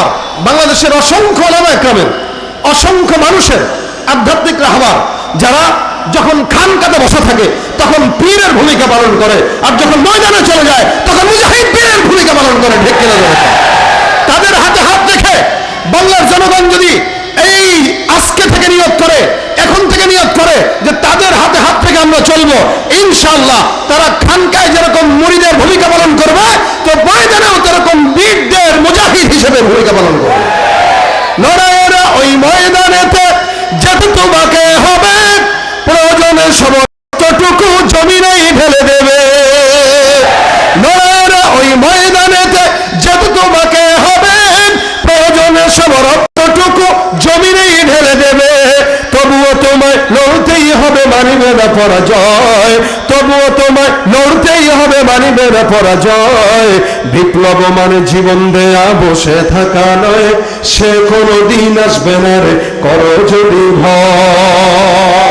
রাহবার, বাংলাদেশের অসংখ্য ওলামা একরামের অসংখ্য মানুষের আধ্যাত্মিক রাহবার, যারা যখন খান কাতে বসা থাকে, তখন পীরের ভূমিকা পালন করে, আর যখন ময়দানে চলে যায়, তখন মুজাহিদ পীরের ভূমিকা পালন করে, ঢেকে? তাদের হাতে হাত রেখে বাংলার জনগণ যদি এই আজকে থেকে নিয়োগ করে এখন থেকে নিয়োগ করে যে তাদের হাতে হাত থেকে আমরা চলবো। ইনশাল্লাহ তারা খানকায় যেরকম মুড়িদের ভূমিকা পালন করবে, তো ময়দানেও তেরকম বীরদের মুজাহিদ হিসেবে ভূমিকা পালন করবে। লড়াইয়েরা ওই ময়দানেতে যেতে তোমাকে হবে, প্রয়োজনে সমস্তটুকু জমিনে পরাজয়। তবুও তোমায় লড়তেই হবে মানিবে না পরাজয়। বিপ্লব মানে জীবন দেয়া, বসে থাকা নয়, সে কোনো দিন আসবে না রে, করো যদি ভয়।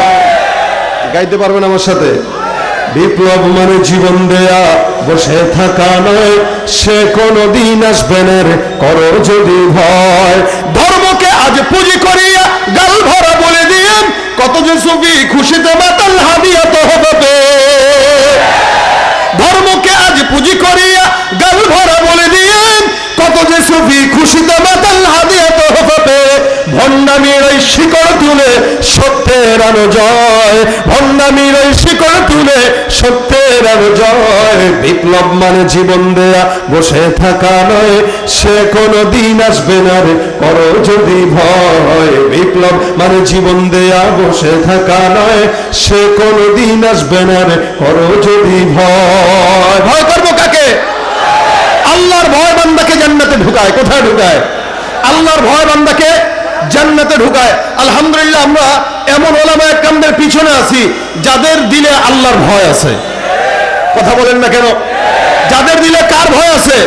গাইতে পারবেন আমার সাথে? বিপ্লব মানে জীবন দেয়া, বসে থাকা নয়, সে কোনো দিন আসবে না রে যদি ভয়। ধর্মকে আজ পুঁজি করিয়া গাল ভরা বলে দিয়ে কত যে ছবি খুশিতে todavía শিকড় তুলে সত্যের আলো জয়। ভণ্ডামির ওই শিকড় তুলে সত্যের আলো জয়। বিপ্লব মানে জীবন দেয়া, বসে থাকা নয়। সে কোনো দিন আসবে না রে, করো যদি ভয়। বিপ্লব মানে জীবন দেয়া, বসে থাকা নয়। সে কোনো দিন আসবে না রে, করো যদি ভয়। ভয় করব কাকে? আল্লাহর ভয় বান্দাকে জান্নাতে ঢুকায়। কোথায় ঢুকায়? আল্লাহর ভয় বান্দাকে জান্নাতে ঢুকায়। আলহামদুলিল্লাহ, আমরা এমন ওলামা একরামদের পিছনে আছি, যাদের দিলে আল্লাহর ভয় আছে। কথা বলেন না কেন? যাদের দিলে কার ভয় আছে?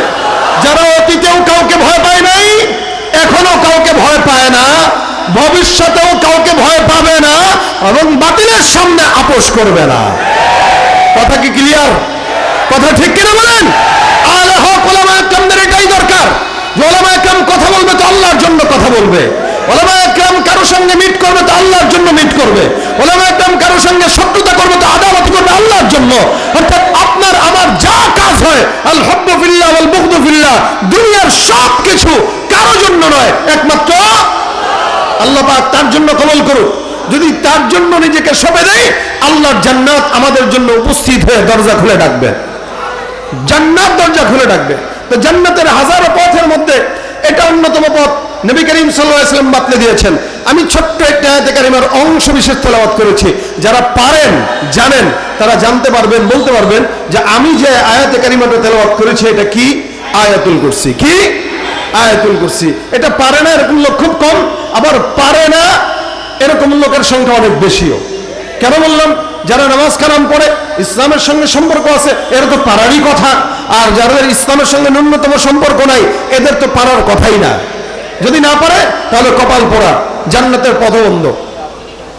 যারা অতীতেও কাউকে ভয় পায় নাই এখনও কাউকে ভয় পায় না, ভবিষ্যতেও কাউকে ভয় পাবে না, এবং বাতিলের সামনে আপোষ করবে না। কথা কি ক্লিয়ার কথা ঠিক কিনা বলেন? আলে হক ওলামা একরামদের এটাই দরকার ওলামা একরাম কথা বলবে তো আল্লাহর জন্য কথা বলবে। কারোর সঙ্গে মিট করবে আল্লাহর জন্য মিট করবে। আল্লাহর জন্য। আপনার, আমার যা কাজ হয় দুনিয়ার সব কিছু কারোর জন্য নয়, একমাত্র আল্লাহ তার জন্য কবল করুক। যদি তার জন্য নিজেকে সঁপে দেয়, আল্লাহর জান্নাত আমাদের জন্য উপস্থিত হয়ে দরজা খুলে ডাকবে। জান্নাত দরজা খুলে ডাকবে। তো জান্নাতের হাজারো পথের মধ্যে এটা অন্যতম পথ। নবী করিম সাল্লাম বাতলে দিয়েছেন। আমি ছোট্ট একটা আয়াতে কারিমার অংশ বিশেষ তেলাওয়াত করেছি। যারা পারেন, জানেন, তারা জানতে পারবেন, বলতে পারবেন যে আমি যে আয়াতে কারিমাটা তেলাওয়াত করেছি, এটা কি? আয়াতুল কুরসি। কি? আয়াতুল কুরসি। এটা পারে না, এরকম লোক খুব কম, আবার পারে না, এরকম লোকের সংখ্যা অনেক বেশিও। কেন বললাম? যারা নামাজ কালাম পড়ে, ইসলামের সঙ্গে সম্পর্ক আছে, এর তো পারারই কথা। আর যাদের ইসলামের সঙ্গে ন্যূনতম সম্পর্ক নাই, এদের তো পারার কথাই না। যদি না পারে, তাহলে কপাল পড়া, জান্নাতের পথবন্ধ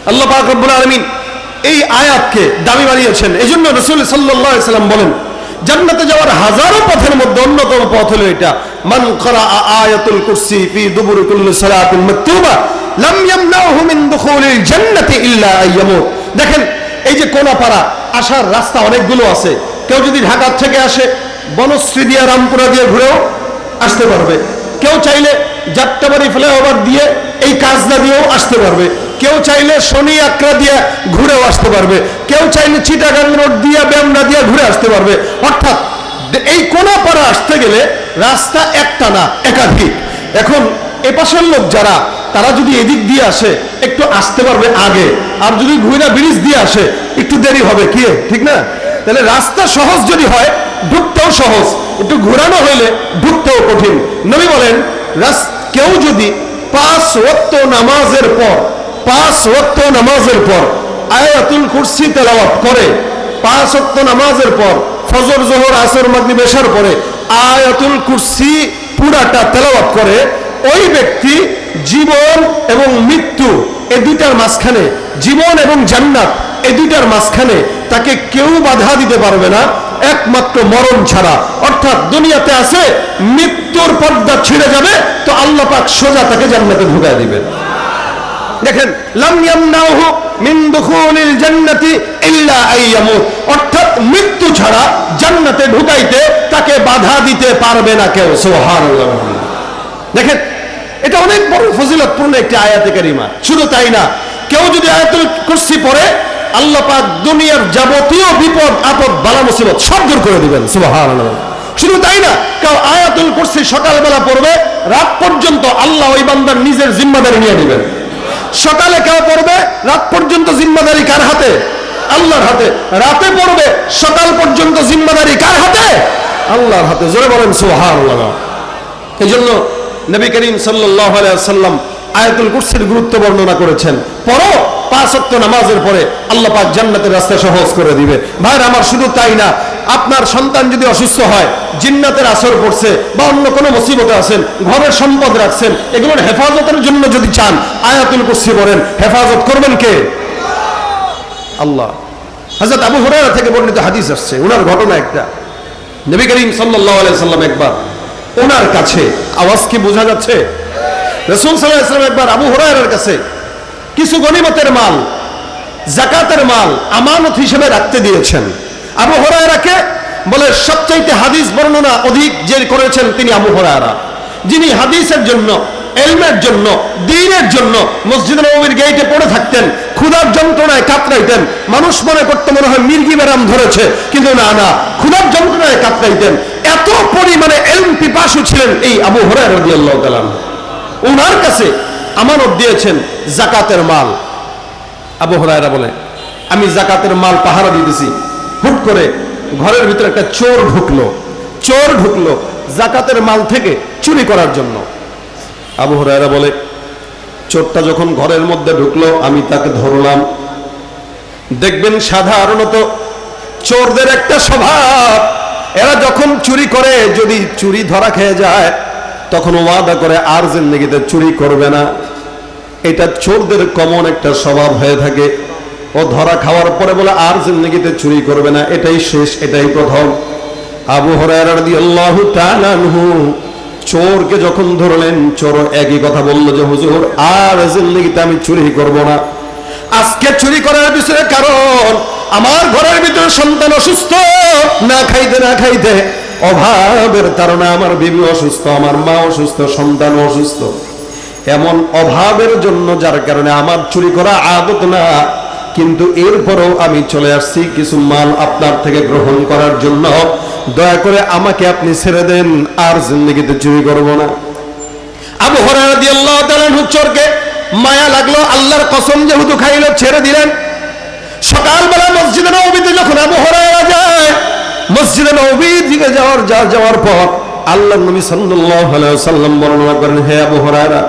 আল্লাহ পাক রব্বুল আলামিন এই আয়াতকে দামি বানিয়েছেন। এই জন্য রসুল সাল্লাম বলেন, জান্নাতে যাওয়ার হাজারো পথের মধ্যে অন্যতম পথ হলো এটা। মান করা আয়াতুল কুরসি ফি দুবুর কুল্লি মাকতুবা, লাম ইয়ামনাহু মিন দুখুলিল জান্নাতি ইল্লা আইয়ামুত দেখেন, এই যে কোনাপাড়া, আসার রাস্তা অনেকগুলো আছে। কেউ যদি ঢাকা থেকে আসে, বনশ্রী দিয়ে রামপুরা দিয়ে ঘুরেও আসতে পারবে। কেউ চাইলে যাত্রাবাড়ি ফ্লাইওভার দিয়ে এই কাজদা দিয়েও আসতে পারবে। কেউ চাইলে শনি আকরা দিয়ে ঘুরেও আসতে পারবে। কেউ চাইলে চিটাগাং রোড দিয়ে, ব্যামরা দিয়ে ঘুরে আসতে পারবে। অর্থাৎ এই কোনাপাড়া আসতে গেলে রাস্তা একটা না, একাধিক। এখন এপাশের লোক যারা, তারা যদি এদিক দিয়ে আসে, একটু আসতে পারবে আগে। আর যদি ঘুরা ব্রিজ দিয়ে আসে, একটু দেরি হবে। কি, ঠিক না? তাহলে রাস্তা সহজ যদি হয়, ঢুকতেও সহজ। একটু ঘোরানো হইলে ঢুকতেও কঠিন। নবী বলেন রাস- কেউ যদি পাঁচ ওয়াক্ত নামাজের পর, পাঁচ ওয়াক্ত নামাজের পর আয়াতুল কুরসি তেলাওয়াত করে, পাঁচ ওয়াক্ত নামাজের পর, ফজর, জোহর, আসর, মাগরিব, এশার পরে আয়াতুল কুরসি পুরাটা তেলাওয়াত করে, ওই ব্যক্তি জীবন এবং মৃত্যু এ দুইটার মাঝখানে, জীবন এবং জান্নাত এ দুইটার মাঝখানে তাকে কেউ বাধা দিতে পারবে না। একমাত্র মরণ ছাড়া। অর্থাৎ দুনিয়াতে আছে, মৃত্যুর পর্দা ছিঁড়ে যাবে, তো আল্লাহ পাক সোজা তাকে জান্নাতে ঢুকায় দিবেন। দেখেন অর্থাৎ মৃত্যু ছাড়া জান্নাতে ঢুকাইতে তাকে বাধা দিতে পারবে না কেউ, সুবহানাল্লাহ। দেখেন, এটা অনেক বড় ফজিলতপূর্ণ একটি আয়াতে কারিমা। শুধু তাই না, কেউ যদি আয়াতুল কুরসি পড়ে আল্লাহ পাক দুনিয়ার যাবতীয় বিপদ, আপদ, বালা মুসিবত সব দূর করে দিবেন। সুবহানাল্লাহ। শুধু তাই না, কেউ আয়াতুল কুরসি সকালবেলা পড়বে, রাত পর্যন্ত আল্লাহ ওই বান্দার নিজের জিম্মাদারি নিয়ে নেবেন। সকালে কেউ পড়বে, রাত পর্যন্ত জিম্মাদারি কার হাতে? আল্লাহর হাতে। রাতে পড়বে, সকাল পর্যন্ত জিম্মাদারি কার হাতে? আল্লাহর হাতে। জোরে বলেন, সুবহানাল্লাহ। এই জন্য নবী করিম সাল্লাহ সাল্লাম আয়াতুল কুরসির গুরুত্ব বর্ণনা করেছেন। পরও নামাজের পরে আল্লাহ পাক জান্নাতের রাস্তা সহজ করে দিবে। আমার শুধু তাই না, আপনার সন্তান যদি অসুস্থ হয়, জিন্নাতের আসর পড়ছে বা অন্য কোনো মুসিবতে আছেন, ঘরের সম্পদ রাখছেন, এগুলোর হেফাজতের জন্য যদি চান, আয়াতুল কুরসি পড়েন। হেফাজত করবেন কে? আল্লাহ। হাজরত আবু হুরায়রা থেকে বর্ণিত হাদিস আসছে ওনার ঘটনা একটা। নবী করিম আলাইহি সাল্লাম একবার ওনার কাছে, আওয়াজ কি বোঝা যাচ্ছে? রসুল সাল্লাহ একবার আবু হুরায়রার কাছে কিছু গনিমতের মাল, জাকাতের মাল আমানত হিসেবে রাখতে দিয়েছেন। আবু হুরায়রাকে বলে, সবচাইতে হাদিস বর্ণনা অধিক যে করেছেন তিনি আবু হুরায়রা। যিনি হাদিসের জন্য, এলমের জন্য, দিনের জন্য মসজিদ নবীর গেইটে পড়ে থাকতেন, ক্ষুধার যন্ত্রণায় কাতরাইতেন, মানুষ মনে করতে মনে হয় মির্গি ব্যারাম ধরেছে, কিন্তু না না, ক্ষুধার যন্ত্রণায় কাতরাইতেন। এত পরিমাণে এলম পিপাসু ছিলেন এই আবু হরাই রাদিয়াল্লাহু তাআলা ওনার কাছে আমানত দিয়েছেন জাকাতের মাল। আবু হরায়রা বলে, আমি জাকাতের মাল পাহারা দিতেছি। হুট করে ঘরের ভিতরে একটা চোর ঢুকলো। চোর ঢুকলো জাকাতের মাল থেকে চুরি করার জন্য। আবু হরায়রা বলে, চোরটা যখন ঘরের মধ্যে ঢুকলো, আমি তাকে ধরলাম। দেখবেন সাধারণত চোরদের একটা স্বভাব, এরা যখন চুরি করে, যদি চুরি ধরা খেয়ে যায় তখন ওয়াদা করে আর জিন্দগিতে চুরি করবে না। এটা চোরদের কমন একটা স্বভাব হয়ে থাকে। ও ধরা খাওয়ার পরে বলে আর জিন্দগিতে চুরি করবে না, এটাই শেষ, এটাই প্রথম। আবু হরায়রা রাদিয়াল্লাহু তাআলা আনহু চোরকে যখন ধরলেন, চোর একই কথা বলল যে, হুজুর আর জিন্দগিতে আমি চুরি করব না। আজকে চুরি করার পিছনে কারণ, আমার ঘরের ভিতরে সন্তান অসুস্থ। না খাইতে না খাইতে অভাবের কারণে আমার বিবি অসুস্থ, আমার মা অসুস্থ সন্তান অসুস্থ। এমন অভাবের জন্য যার কারণে আমার চুরি করা আদত না, কিন্তু এরপরও আমি চলে আসছি কিছু মাল আপনার থেকে গ্রহণ করার জন্য। দয়া করে আমাকে আপনি ছেড়ে দেন, আর জিন্দগিতে চুরি করব না। আবু হরারা দিয়ে আল্লাহ চোরকে মায়া লাগল, আল্লাহর কসম যেহেতু খাইলো, ছেড়ে দিলেন। সকালবেলা মসজিদে নবীতে যখন আবু হরারা যায় মসজিদে নবী দিকে যাওয়ার, যা যাওয়ার পর আল্লাহ নবী আলাইহি সাল্লাম বর্ণনা করেন, হে আবু হরারা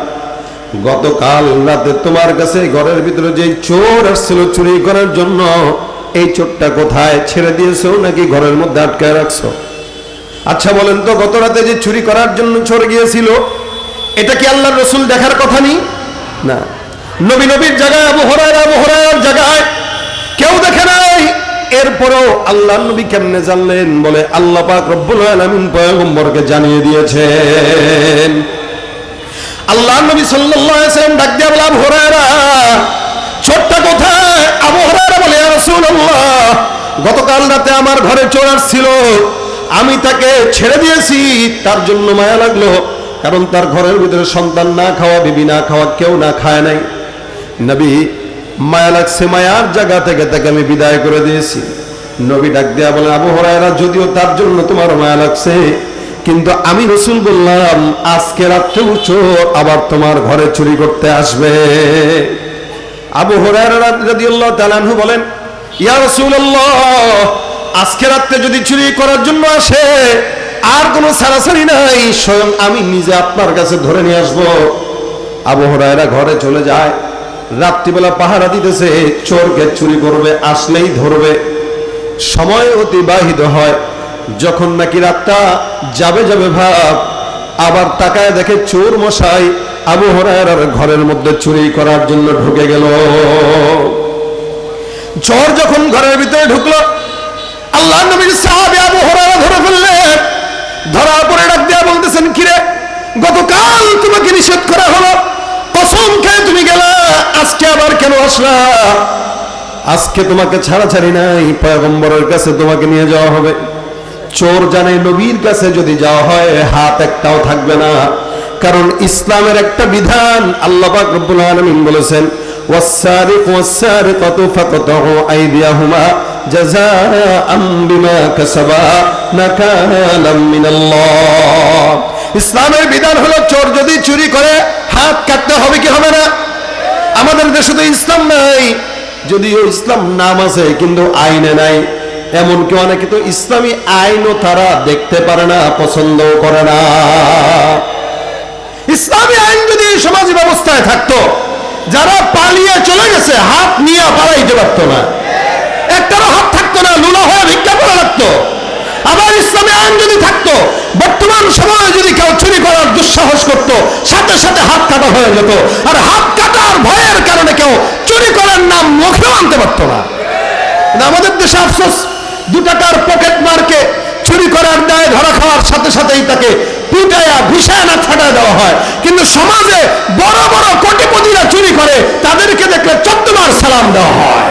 গতকাল রাতে তোমার কাছে ঘরের ভিতরে যে চোর আসছিল চুরি করার জন্য, এই চোরটা কোথায় ছেড়ে দিয়েছ নাকি ঘরের মধ্যে আটকায় রাখছো? আচ্ছা বলেন তো, গত রাতে যে চুরি করার জন্য চোর গিয়েছিল, এটা কি আল্লাহ রসুল দেখার কথা নেই? না। নবী নবীর জায়গায়, আবু হরায় আবু হরায়ার জায়গায় কেউ দেখে নাই। এরপরও আল্লাহ নবী কেমনে জানলেন? বলে আল্লাহ পাক রব্বুল আলামিন পয়গম্বরকে জানিয়ে দিয়েছেন। আল্লাহ নবী সাল্লাল্লাহু আলাইহি সাল্লাম ডাক দিয়া বলে, আবু হুরায়রা, ছোট্ট কোথায়? আবু হুরায়রা বলে, ইয়া রাসূলুল্লাহ, গতকাল রাতে আমার ঘরে চোর ছিল আমি তাকে ছেড়ে দিয়েছি। তার জন্য মায়া লাগল, কারণ তার ঘরের ভিতরে সন্তান না খাওয়া, বিবি না খাওয়া, কেউ না খায় নাই। নবী মায়া লাগছে মায়ার জায়গা থেকে তাকে আমি বিদায় করে দিয়েছি। নবী ডাক দিয়া বলে আবু হরায়রা, যদিও তার জন্য তোমার মায়া লাগছে কিন্তু আমি রসুল বললাম, আজকে রাত্রেও চোর আবার তোমার ঘরে চুরি করতে আসবে। আবু তাআলা আনহু বলেন, ইয়া রাসূলুল্লাহ, আজকে রাত্রে যদি চুরি করার জন্য আসে, আর কোনো সারাসারি নাই, স্বয়ং আমি নিজে আপনার কাছে ধরে নিয়ে আসব। আবু হরায়রা ঘরে চলে যায়। রাত্রিবেলা পাহারা দিতেছে চোরকে চুরি করবে, আসলেই ধরবে। সময় অতিবাহিত হয়, যখন নাকি রাতটা যাবে যাবে ভাব, আবার তাকায় দেখে চোর মশাই আবু হরায়রার ঘরের মধ্যে চুরি করার জন্য ঢুকে গেল। চোর যখন ঘরের ভিতরে ঢুকলো, আল্লাহ নবীর সাহাবী আবু হুরায়রা ধরে ফেললেন ধরা পরে ডাক দিয়া বলতেছেন, কিরে, গতকাল তোমাকে নিষেধ করা হলো। কসম খেয়ে তুমি গেলা, আজকে আবার কেন আসলা? আজকে তোমাকে ছাড়া ছাড়ি নাই, পয়গম্বরের কাছে তোমাকে নিয়ে যাওয়া হবে। চোর জানে নবীর কাছে যদি যাওয়া হয়, হাত একটাও থাকবে না। কারণ ইসলামের একটা বিধান আল্লাহ পাক রব্বুল আলামিন বলেছেন ওয়াসারিক ওয়াসারিকাতু ফাকতাহু আইদিয়াহুমা জাযাআম বিমা কাসাবা নাকালাম মিনাল্লাহ। ইসলামের বিধান হলো চোর যদি চুরি করে, হাত কাটতে হবে কি হবে না? আমাদের দেশে তো ইসলাম নাই। যদিও ইসলাম নাম আছে, কিন্তু আইনে নাই। এমনকি অনেকে তো ইসলামী আইনও তারা দেখতে পারে না পছন্দ করে না। ইসলামী আইন যদি সমাজ ব্যবস্থায় থাকতো, যারা পালিয়ে চলে গেছে, হাত নিয়ে পালাইতে পারতো না। একটারও হাত থাকতো না, লুলা হয়ে ভিক্ষা করা লাগতো। আবার ইসলামী আইন যদি থাকতো, বর্তমান সময়ে যদি কেউ চুরি করার দুঃসাহস করত, সাথে সাথে হাত কাটা হয়ে যেত। আর হাত কাটার ভয়ের কারণে কেউ চুরি করার নাম মুখেও আনতে পারতো না। আমাদের দেশে আফসোস, দু টাকার পকেট মারকে চুরি করার দায় ধরা খাওয়ার সাথে সাথেই তাকে পিটায়া ভিসায় না ছাড়া দেওয়া হয়। কিন্তু সমাজে বড় বড় কোটিপতিরা চুরি করে, তাদেরকে দেখলে চোদ্দবার সালাম দেওয়া হয়।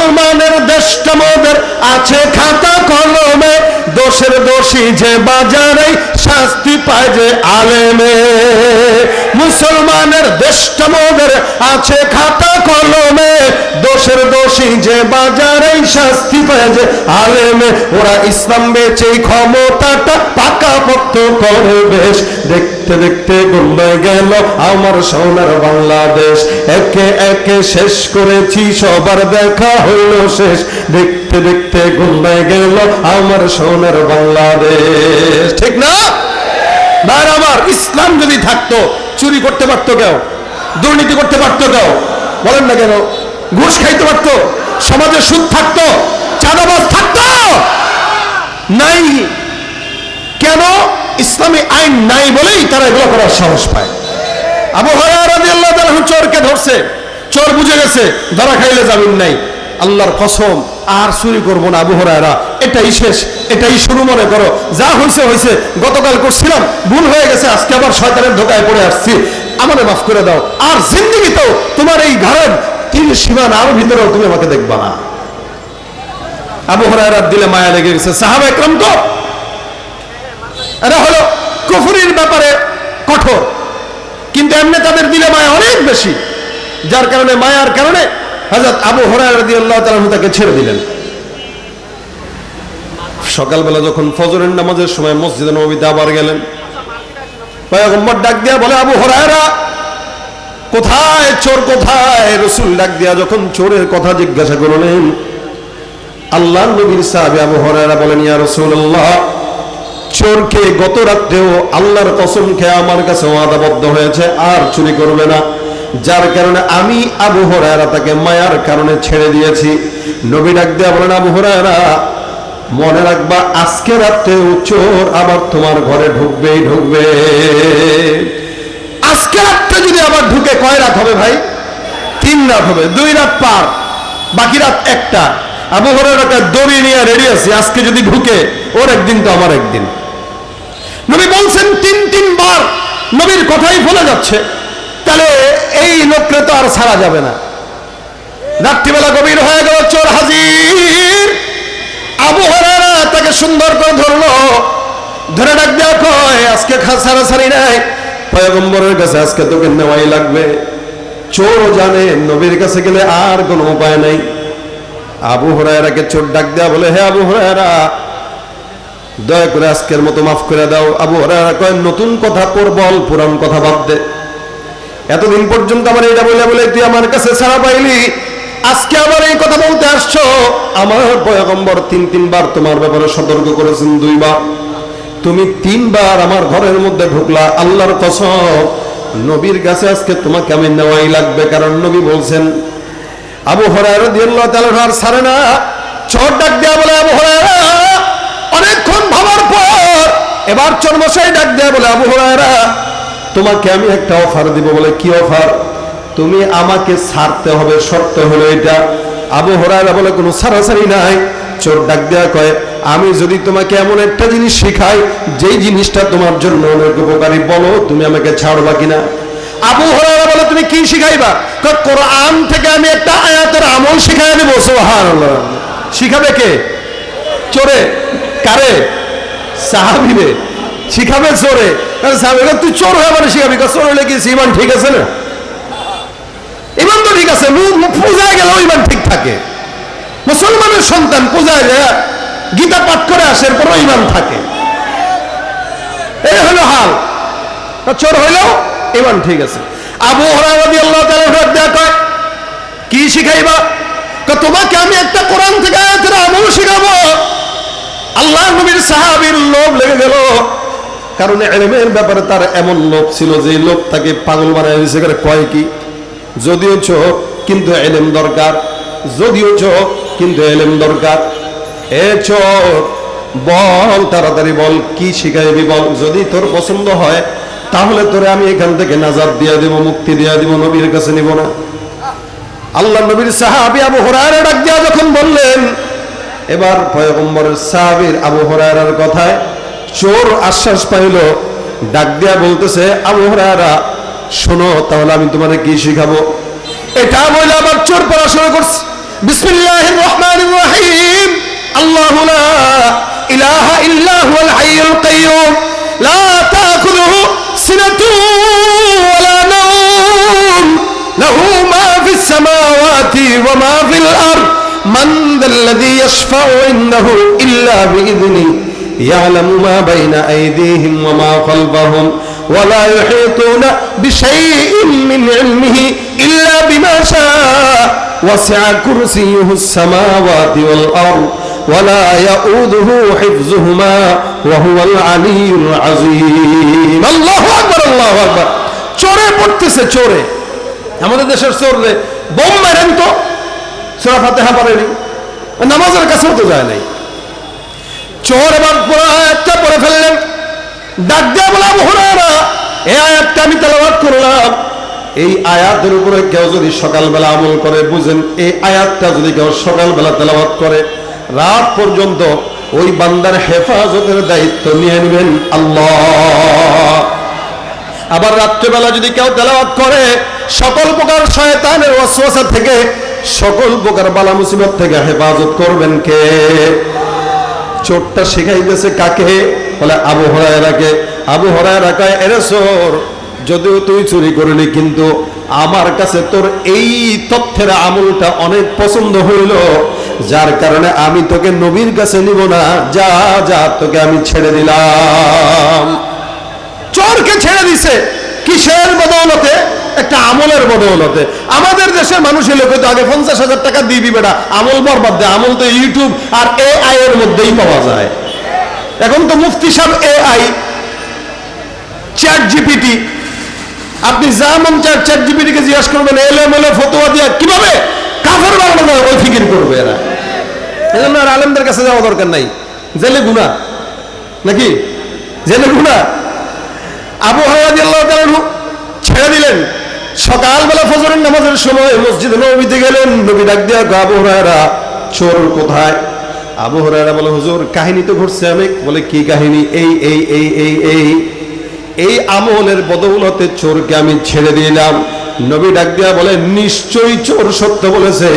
মুসলমানের দেশটা মোদের আছে খাতা কলমে। দোষের দোষী যে বাজারে শাস্তি পায় যে আলেমে। মুসলমানের দেশটা মোদের আছে খাতা কলমে। দোষের দোষী যে বাজারে শাস্তি পায় যে আলেমে। ওরা ইসলাম বেচে ক্ষমতাটা পাকা পক্ত করে বেশ। দেখতে দেখতে গুন্ডে গেল আমার সোনার বাংলাদেশ। একে একে শেষ করেছি সবার দেখা হইল শেষ। দেখতে দেখতে গুন্ডে গেল আমার সোনার বাংলাদেশ। ঠিক না? আমার, ইসলাম যদি থাকতো, চুরি করতে পারতো কেউ? দুর্নীতি করতে পারতো কেউ? বলেন না কেন? ঘুষ খাইতে পারতো? সমাজে সুদ থাকতো? চাঁদাবাজ থাকতো? নাই। কেন? ইসলামী আইন নাই বলেই তারা এগুলো করার সাহস পায়। আবু আল্লাহ চোরকে ধরছে। চোর বুঝে গেছে, ধরা খাইলে জামিন নাই। আল্লাহর কসম, আর চুরি করব না আবু হরায়রা। এটাই শেষ, এটাই শুরু মনে করো। যা হয়েছে হয়েছে গতকাল করছিলাম, ভুল হয়ে গেছে, আজকে আবার শয়তানের ধোকায় পড়ে আসছি। আমাকে মাফ করে দাও। আর জিন্দিগিতেও তোমার এই ঘরের তিন সীমানার ভিতরেও তুমি আমাকে দেখবা না। আবু হরায়রার দিলে মায়া লেগে গেছে। সাহাবা একরম তো? এরা হলো কুফুরির ব্যাপারে কঠোর। কিন্তু এমনি তাদের দিলে মায়া অনেক বেশি। যার কারণে, মায়ার কারণে হজরত আবু হরাই রাদি আল্লাহ তাকে ছেড়ে দিলেন। সকালবেলা যখন ফজরের নামাজের সময় মসজিদে নবীতে আবার গেলেন ডাক দিয়া বলে, আবু হরায়রা, কোথায় চোর, কোথায়? রসুল ডাক দিয়া যখন চোরের কথা জিজ্ঞাসা করলেন, আল্লাহ নবীর সাহাবি আবু হরায়রা বলেন, ইয়া রাসূলুল্লাহ, চোরকে গত রাত্রেও আল্লাহর কসম খেয়ে আমার কাছে ওয়াদাবদ্ধ হয়েছে, আর চুরি করবে না। যার কারণে আমি আবু হরায়রা তাকে মায়ার কারণে ছেড়ে দিয়েছি। নবী ডাক দেয়া বলেন, আবু হরায়রা, মনে রাখবা, আজকে রাত্রেও চোর আবার তোমার ঘরে ঢুকবেই ঢুকবে। আজকে রাত্রে যদি আবার ঢুকে, কয় রাত হবে ভাই? তিন রাত হবে, দুই রাত পার, বাকি রাত একটা। আবু হরায়রা দড়ি নিয়ে রেডি আছে, আজকে যদি ঢুকে, ওর একদিন তো আমার একদিন। নবী বলছেন, তিন তিনবার নবীর কথাই ভুলে যাচ্ছে। তাহলে এই লোককে তো আর ছাড়া যাবে না। রাত্রিবেলা গভীর হয়ে গেল চোর হাজির। আবু হরারা তাকে সুন্দর করে ধরলো। ধরে ডাক দেওয়া কয়, আজকে ছাড়া ছাড়ি নাই। পয়গম্বরের কাছে আজকে তোকে নেওয়াই লাগবে। চোর জানে, নবীর কাছে গেলে আর কোনো উপায় নাই। আবু হরায়রাকে চোর ডাক দেওয়া বলে, হে আবু হরায়রা, দয়া করে আজকের মতো মাফ করে দাও। আবু হরায়রা কয়, নতুন কথা পর বল পুরান কথা বাদ দে। এতদিন পর্যন্ত আমার এটা বলে বলে তুই আমার কাছে ছাড়া পাইলি। আজকে আবার এই কথা বলতে আসছো। আমার পয়গম্বর তিন তিনবার তোমার ব্যাপারে সতর্ক করেছেন দুইবার। তুমি তিনবার আমার ঘরের মধ্যে ঢুকলা, আল্লাহর কসম। নবীর কাছে আজকে তোমাকে আমি নেওয়াই লাগবে, কারণ নবী বলছেন, আবু হরায়রা দিয়াল্লাহ তাআলা আর ছাড়ে না। চোর ডাক দেয়া বলে, আবু হরায়রা, অনেকক্ষণ ভাবার পর এবার চর্মশাই ডাক দেয়া বলে, আবু হরায়রা তোমাকে আমি একটা অফার দিব, বলে, কি অফার তুমি আমাকে ছাড়তে হবে, শর্ত হলো এটা। আবু হরায়রা বলে, কোনো সারাসারি নাই। চোর ডাক দেয়া কয়, আমি যদি তোমাকে এমন একটা জিনিস শিখাই, যেই জিনিসটা তোমার জন্য অনেক উপকারী, বলো তুমি আমাকে ছাড়বা কিনা? আবু হরায়রা বলে, তুমি কি শিখাইবা? কোরআন থেকে আমি একটা আয়াতের আমল শিখাই দেবো, সুবহানাল্লাহ। শিখাবে কে? চোরে? কারে? সাহাবিরে? শিখাবে চোরে। তুই চোর হয়ে মানে শিখাবি। চোর হলে কি ইমান ঠিক আছে না? ইমান তো ঠিক আছে পূজায় গেলেও ইমান ঠিক থাকে। মুসলমানের সন্তান পূজায় যায়, গীতা পাঠ করে আসে, এরপরও ইমান থাকে। এই হলো হাল। চোর হইলেও ইমান ঠিক আছে। আবু আল্লাহ কি শিখাইবা? তোমাকে আমি একটা কোরআন থেকে আমল শিখাবো। আল্লাহ নবীর সাহাবীর লোভ লেগে গেল। কারণ এলেমের ব্যাপারে তার এমন লোভ ছিল যে লোভ তাকে পাগল বানায় করে কয় কি? যদিও চোখ কিন্তু এলেম দরকার। যদিও চোখ কিন্তু এলেম দরকার। এ চোখ বল তাড়াতাড়ি বল, কি শিখাইবি বল। যদি তোর পছন্দ হয়, তাহলে তোরে আমি এখান থেকে নাজার দিয়া দিব, মুক্তি দিয়া দিব, নবীর কাছে নিব না। আল্লাহ নবীর সাহাবি আবু হরায়রা ডাক দিয়া যখন বললেন, এবার পয়গম্বরের সাহাবীর আবু হরায়রার কথায় চোর আশ্বাস পাইল, ডাক দিয়া বলতেছে, আবু শোনো, তাহলে আমি তোমাকে কি শিখাবো? এটা বলে আবার চোর পড়া শুরু করছে। বিসমিল্লাহ রহমান রহিম। আল্লাহ ইলাহা ইল্লাহ হাইয়ুল কাইয়ুম। লা তাকুলুহু সিনাতু ওয়ালা নাওম। লাহু মা ফিস সামাওয়াতি ওয়া মা ফিল আরদ। মান যাল্লাযী ইয়াশফাউ ইন্নাহু ইল্লা বিইذনিহি يعلم ما بين أيديهم وما خلفهم ولا يحيطون بشيء من علمه إلا بما شاء وسع كرسيه السماوات والأرض ولا يؤوده حفظهما وهو العلي العظيم الله أكبر الله أكبر চোরে পড়তেছে চোরে আমাদের দেশের চোররে বোম মারেন তো সোরা ফাতেহা পড়েনি নামাজের কাছেও তো যায় নাই চোর এবার পুরো আয়াতটা পড়ে ফেললেন। ডাক দেয়া বলে, আবু হুরায়রা, এই আয়াতটা আমি তেলাওয়াত করলাম। এই আয়াতের উপরে কেউ যদি সকালবেলা আমল করে, বুঝেন, এই আয়াতটা যদি কেউ সকালবেলা তেলাওয়াত করে, রাত পর্যন্ত ওই বান্দার হেফাজতের দায়িত্ব নিয়ে নেবেন আল্লাহ। আবার রাত্রেবেলা যদি কেউ তেলাওয়াত করে, সকল প্রকার শয়তানের ওয়াসওয়াসা থেকে, সকল প্রকার বালা মুসিবত থেকে হেফাজত করবেন কে? চোরটা শিখাইতেছে কাকে? বলে, আবু হরায়রাকে। আবু হরায়রা কয়, এরে চোর, যদিও তুই চুরি করলি, কিন্তু আমার কাছে তোর এই তথ্যের আমলটা অনেক পছন্দ হইল। যার কারণে আমি তোকে নবীর কাছে নিব না। যা যা, তোকে আমি ছেড়ে দিলাম। চোরকে ছেড়ে দিছে। কিসের বদৌলতে? একটা আমলের বদৌলতে। আমাদের দেশের মানুষের লোকে তো আগে পঞ্চাশ হাজার টাকা দিয়ে দিবে না। আমল বরবাদ দেয়। আমল তো ইউটিউব আর এ আই এর মধ্যেই পাওয়া যায়। এখন তো মুফতি সাহেব এ আই চ্যাট জিপিটি আপনি যা মন চায় চ্যাট জিপিটিকে জিজ্ঞাসা করবেন এলে মেলে ফতোয়া দিয়া কীভাবে কাফের বানানো ওই ফিকির করবে এরা? এই জন্য আর আলেমদের কাছে যাওয়া দরকার নাই। জেলে গুণা নাকি? জেলে গুণা আবু হারাদিয়াল্লাহ তাআলা ছেড়ে দিলেন। সকালবেলা ফজরের নামাজের সময় মসজিদে নবীতে গেলেন, নবী ডাক দিয়া আবু হুরায়রা, চোর কোথায়? আবু বলে, হুজুর, কাহিনী তো ঘটছে অনেক। বলে, কি কাহিনী? এই এই এই এই এই এই আমলের বদৌলতে চোরকে আমি ছেড়ে দিলাম। নবী ডাক দিয়া বলে, নিশ্চয়ই চোর সত্য বলেছে।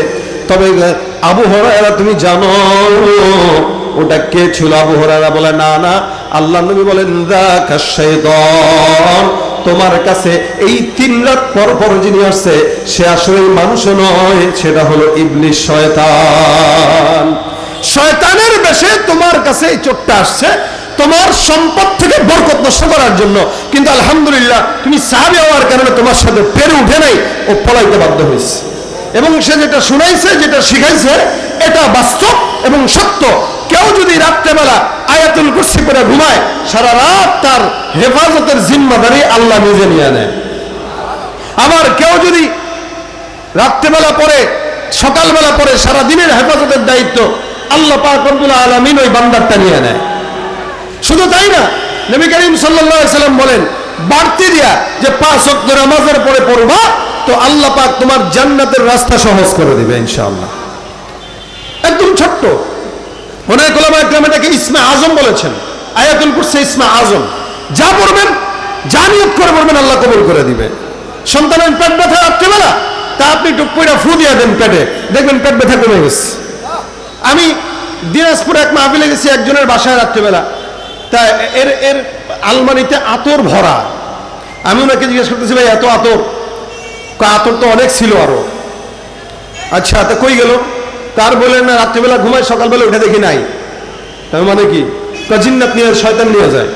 তবে, আবু তুমি জানো, ওটা কে ছিল? আবু বলে, না না। আল্লাহ নবী বলেন যাকা শাইতান তোমার কাছে এই তিন রাত পর পর যিনি আসছে, সে আসলে মানুষ নয়, সেটা হলো ইবলিশ শয়তান। শয়তানের বেশে তোমার কাছে এই চোটটা আসছে, তোমার সম্পদ থেকে বরকত নষ্ট করার জন্য। কিন্তু আলহামদুলিল্লাহ, তুমি সাহাবি হওয়ার কারণে তোমার সাথে পেরে উঠে নাই ও পলাইতে বাধ্য হয়েছে। এবং সে যেটা শুনাইছে, যেটা শিখাইছে, এটা বাস্তব এবং সত্য। কেউ যদি রাত্রেবেলা আয়াতুল কুরসি করে ঘুমায়, সারা রাত তার হেফাজতের জিম্মাদারি আল্লাহ নিজে নিয়ে নেয়। আবার কেউ যদি রাত্রেবেলা পরে সকালবেলা পরে সারা দিনের হেফাজতের দায়িত্ব আল্লাহ পাক রব্বুল আলামিন ওই বান্দারটা নিয়ে নেয়। শুধু তাই না, নবী করিম সাল্লাম বলেন, বাড়তি দিয়া যে পাঁচ ওয়াক্ত নামাজের পরে পড়বা, তো আল্লাহ পাক তোমার জান্নাতের রাস্তা সহজ করে দিবে ইনশাআল্লাহ। একদম ছোট্ট। অনেক ওলামা একরাম এটাকে ইসমে আজম বলেছেন। আয়াতুল কুরসি ইসমে আজম। যা পড়বেন, যা নিয়োগ করে পড়বেন আল্লাহ কবুল করে দিবে। সন্তানের পেট ব্যথা রাত্রেবেলা, তা আপনি টুকুইটা ফু দিয়ে দেন পেটে। দেখবেন পেট ব্যথা কমে গেছে। আমি দিনাজপুরে এক মাহফিলে গেছি, একজনের বাসায় রাত্রেবেলা। তা এর এর আলমারিতে আতর ভরা। আমি ওনাকে জিজ্ঞেস করতেছি, ভাই, এত আতর? আতর তো অনেক ছিল আরও। আচ্ছা তা কই গেল? তার বললেন না রাত্রিবেলা ঘুমায়, সকালবেলা উঠে দেখি নাই? তার মানে কি? জিন্নাত নিয়ে শয়তান নিয়ে যায়।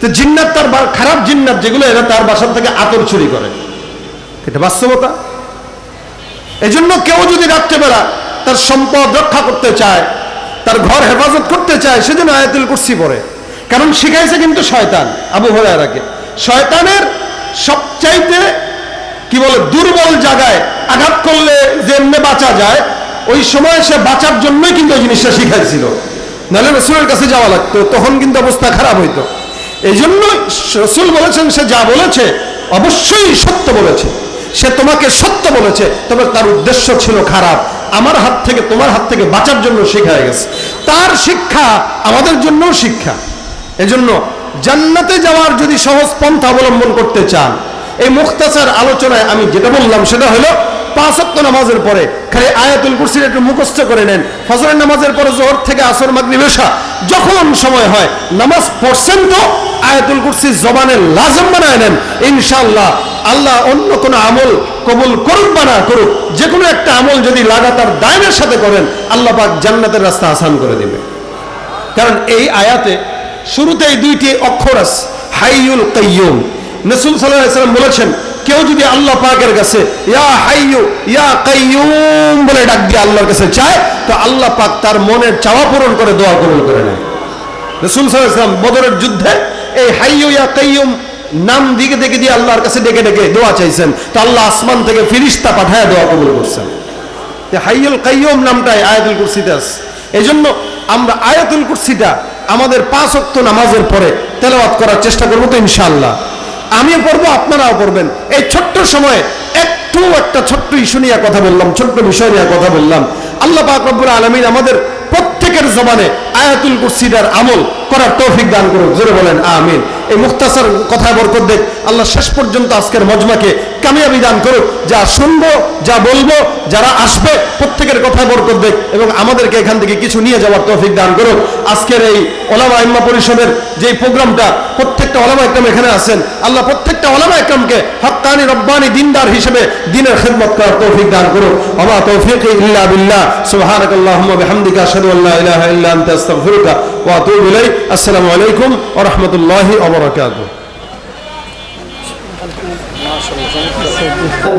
তো জিন্নাত তার খারাপ জিন্নাত যেগুলো, এরা তার বাসার থেকে আতর চুরি করে। এটা বাস্তবতা? এজন্য কেউ যদি রাত্রেবেলা তার সম্পদ রক্ষা করতে চায়, তার ঘর হেফাজত করতে চায়, সেজন্য আয়াতুল কুরসি পড়ে। কারণ শিখাইছে কিন্তু শয়তান, আবু হরারাকে শয়তানের সবচাইতে, কি বলে, দুর্বল জায়গায় আঘাত করলে যে যেমনে বাঁচা যায় ওই সময় সে বাঁচার জন্যই কিন্তু ওই জিনিসটা শিখাইছিল। নাহলে রসুলের কাছে যাওয়া লাগতো, তখন কিন্তু অবস্থা খারাপ হইতো। এই জন্য রসুল বলেছেন, সে যা বলেছে অবশ্যই সত্য বলেছে। সে তোমাকে সত্য বলেছে, তবে তার উদ্দেশ্য ছিল খারাপ। আমার হাত থেকে, তোমার হাত থেকে বাঁচার জন্য শেখায় গেছে। তার শিক্ষা আমাদের জন্যও শিক্ষা। এজন্য জান্নাতে যাওয়ার যদি সহজ পন্থা অবলম্বন করতে চান, এই মুখতাসার আলোচনায় আমি যেটা বললাম সেটা হলো পাঁচ ওয়াক্ত নামাজের পরে খালি আয়াতুল কুরসির একটু মুখস্থ করে নেন। ফজরের নামাজের পরে জোহর থেকে আসর, মাগরিব, এশা, যখন সময় হয়, নামাজ পড়ছেন তো আয়াতুল কুরসি জবানে লাজম বানায় নেন। ইনশাআল্লাহ আল্লাহ অন্য কোনো আমল কবুল করুক বা না করুক যে কোনো একটা আমল যদি লাগাতার দায়নের সাথে করেন, আল্লাহ পাক জান্নাতের রাস্তা আসান করে দিবে। কারণ এই আয়াতে শুরুতে এই দুইটি অক্ষর আছে, হাইয়ুল কাইয়ুম। নসুল আলাইহি সাল্লাম বলেছেন কেউ যদি আল্লাহ পাকের কাছে বলে ডাক দিয়ে আল্লাহর কাছে চায়, তো আল্লাহ পাক তার মনের চাওয়া পূরণ করে, দোয়া কবুল করে নেয়। রসুল সাল্লাম বদরের যুদ্ধে এই হাইয়ু, ইয়া কাইয়ুম নাম দিকে দেখে দিয়ে আল্লাহর কাছে ডেকে ডেকে দোয়া চাইছেন। তো আল্লাহ আসমান থেকে ফিরিস্তা পাঠায় দোয়া কবুল করছেন। হাইয়ুল কাইয়ুম নামটাই আয়াতুল কুরসিতে এই জন্য আমরা আয়াতুল কুরসিটা আমাদের পাঁচ অক্ত নামাজের পরে তেলাওয়াত করার চেষ্টা করব তো ইনশাআল্লাহ। আমিও পড়ব, আপনারাও পড়বেন। এই ছোট্ট সময়ে একটু একটা ছোট্ট ইস্যু নিয়ে কথা বললাম, ছোট্ট বিষয় নিয়ে কথা বললাম। আল্লাহ পাকবুল আলমিন আমাদের প্রত্যেকের জবানে আয়াতুল কুরসিদার আমল করার তৌফিক দান করুক। জোরে বলেন, আমিন। এই মুক্তাসার কথা বরকত দেখ আল্লাহ শেষ পর্যন্ত আজকের মজমাকে কামিয়াবি দান করুক। যা শুনব, যা বলব, যারা আসবে, প্রত্যেকের কথা বরকত দেখ এবং আমাদেরকে এখান থেকে কিছু নিয়ে যাওয়ার তৌফিক দান করুক। আজকের এই ওলামা ইম্মা পরিষদের যে প্রোগ্রামটা, প্রত্যেকটা ওলামা একরাম এখানে আছেন। আল্লাহ প্রত্যেকটা ওলামা একরামকে হক্কানি রব্বানি দিনদার হিসেবে দিনের খেদমত করার তৌফিক দান করুক। আমা তৌফিক ইল্লা বিল্লাহ। সুবহানাকাল্লাহুম্মা বিহামদিকা আশহাদু আল্লা ইলাহা ইল্লা আনতা আস্তাগফিরুকা ওয়া আতুবু ইলাইক। আসসালামু আলাইকুম ওয়া রাহমাতুল্লাহি ওয়া বারাকাতুহু। 我们真